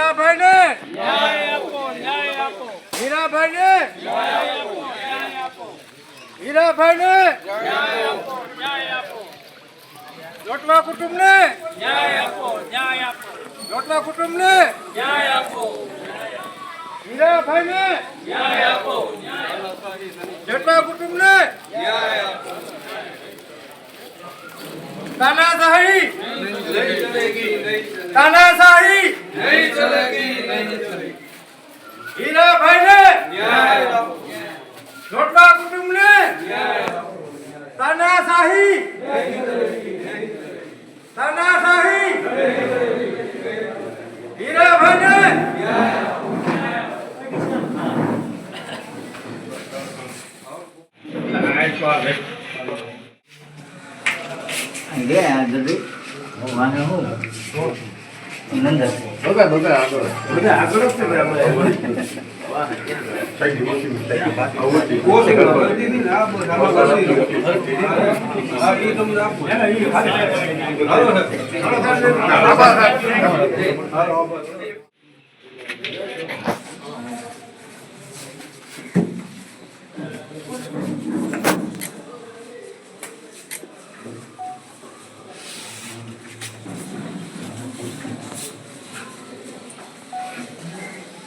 મીરાભાઈ ને મીરાભાઈ ને હીરાભાઈ ને લોટવા કુટુંબ ને લોટવા કુટુંબ ને હીરાભાઈ ને લોટવા કુટુંબ ને તાનાશાહી તાનાશાહી તાનાશાહી! તાનાશાહી! હીરાભાઈને ગયા જલ્દી. વાંધો હું? નંદર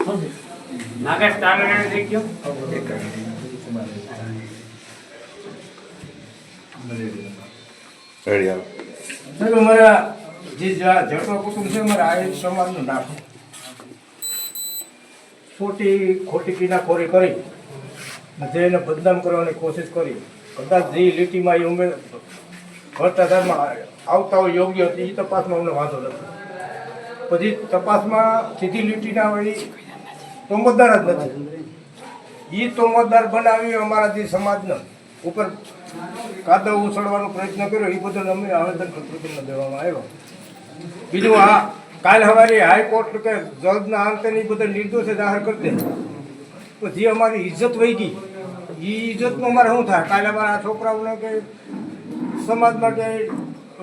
Okay. નાગેશ તારણ થઈ ગયો? સાહેબ અમારા જે જા- જટવા કુટુંબ છે અમારા આહિર સમાજનું નામ ખોટી ખોટી કિનાખોરી કરી જે એને બદનામ કરવાની કોશિશ કરી. કદાચ જે લીટીમાં એ ઉમેર ભ્રષ્ટાચારમાં આવતા હોય યોગ્ય હતી એ તપાસમાં અમને વાંધો નથી. પછી તપાસમાં સીધી લીટીના હોય એ તોમતદાર જ નથી. એ તોમતદાર બનાવી અમારા જે સમાજના ઉપર કાદવ ઉછળવાનો પ્રયત્ન કર્યો એ બદલ અમે આવેદનપત્ર તમને દેવામાં આવ્યો. બીજું આ કાલ હવારી હાઈકોર્ટ કે જજના અંતે એ બધા નિર્દોષે જાહેર કરી દે તો જે અમારી ઇજ્જત વહી ગઈ. એ ઇજ્જતમાં અમારે શું થાય? કાલે અમારા છોકરાઓને કે સમાજ માટે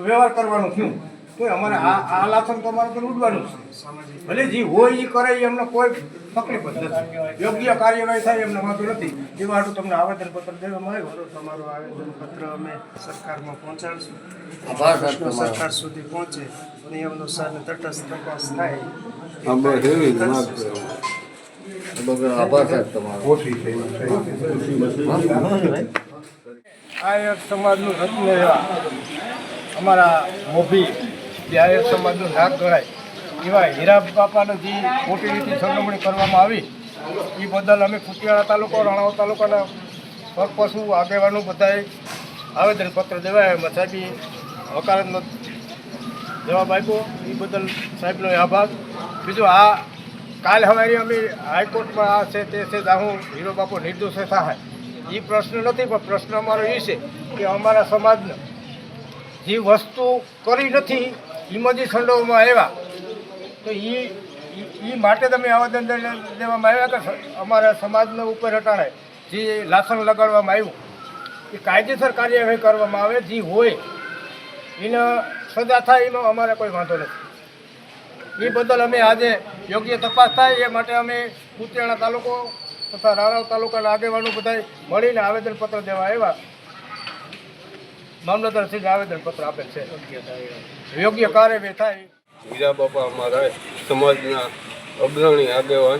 વ્યવહાર કરવાનું થયું તો અમારે આ આ લાથન તો અમારે પર ઉડવાનું છે. ભલે જે હોય એ કરે એ અમને કોઈ તકલીફ જ નથી. યોગ્ય કાર્યવાહી થાય એમને વાંધો નથી. એ વાળું તમને આવેદનપત્ર દેવામાં આવ્યું? તમારું આવેદનપત્ર અમે સરકારમાં પહોંચાડશું. સરકાર સુધી પહોંચે નિયમનુસાર ને તટસ્થ તપાસ થાય. આભાર સાહેબ તમારો. આ એક સમાજનું રત્ન એવા અમારા મોભી જે આ એક સમાજનું નાક ગણાય એવા હીરા બાપાને જે મોટી રીતે સરખામણી કરવામાં આવી, એ બદલ અમે કુતિયાળા તાલુકો રાણાવ તાલુકાના પગપશુ આગેવાનો બધાએ આવેદનપત્ર દેવાય એમાં સાહેબી હકારાત્મક જવાબ આપ્યો. એ બદલ સાહેબનો આભાર. બીજું આ કાલ હવારે અમે હાઈકોર્ટમાં આ છે તે છે હું હીરો બાપુ નિર્દોષ થાય એ પ્રશ્ન નથી, પણ પ્રશ્ન અમારો એ છે કે અમારા સમાજને જે વસ્તુ કરી નથી એમાં જે આવ્યા. તો એ એ માટે તમે આવેદન દેવામાં આવ્યા કે અમારા સમાજને ઉપર હટાણે જે લાસણ લગાડવામાં આવ્યું. એ કાયદેસર કાર્યવાહી કરવામાં આવે, જે હોય, એને સજા થાય એનો અમારે કોઈ વાંધો નથી. એ બદલ અમે આજે યોગ્ય તપાસ થાય, એ માટે અમે કુતિયાણા તાલુકો તથા રાણાવ તાલુકાના આગેવાનો બધા મળીને આવેદનપત્ર દેવા આવ્યા. મામલતદારશ્રીને આવેદનપત્ર આપેલ છે. યોગ્ય કાર્યવાહી થાય. હીરા બાપા અમારા સમાજના અગ્રણી આગેવાન.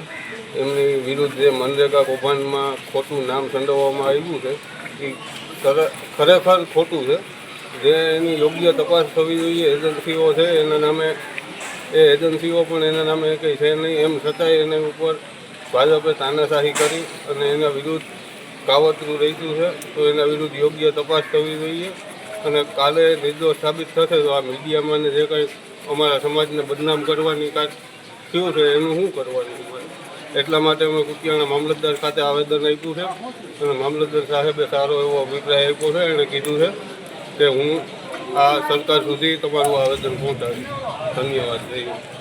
એમની વિરુદ્ધ જે મનરેગા કૌભાંડમાં ખોટું નામ સંડોવવામાં આવ્યું છે, એ ખરે- ખરેખર ખોટું છે. જે એની યોગ્ય તપાસ થવી જોઈએ, એજન્સીઓ છે, એના નામે, એ એજન્સીઓ પણ એના નામે કંઈ છે નહીં, એમ છતાંય એના ઉપર ભાજપે તાનાશાહી કરી અને એના વિરુદ્ધ કાવતરું રહ્યું છે. તો એના વિરુદ્ધ યોગ્ય તપાસ થવી જોઈએ. અને કાલે નિર્દોષ સાબિત થશે તો આ મીડિયામાં જે કંઈ અમારા સમાજને બદનામ કરવાની કાંઈક થયું છે, એનું શું કરવાનું એટલા માટે અમે કુતિયાણા મામલતદાર ખાતે આવેદન આપ્યું છે. અને મામલતદાર સાહેબે સારો એવો અભિપ્રાય આપ્યો છે, એણે કીધું છે કે હું આ સરકાર સુધી તમારું આવેદન પહોંચાડીશ. ધન્યવાદ. જય.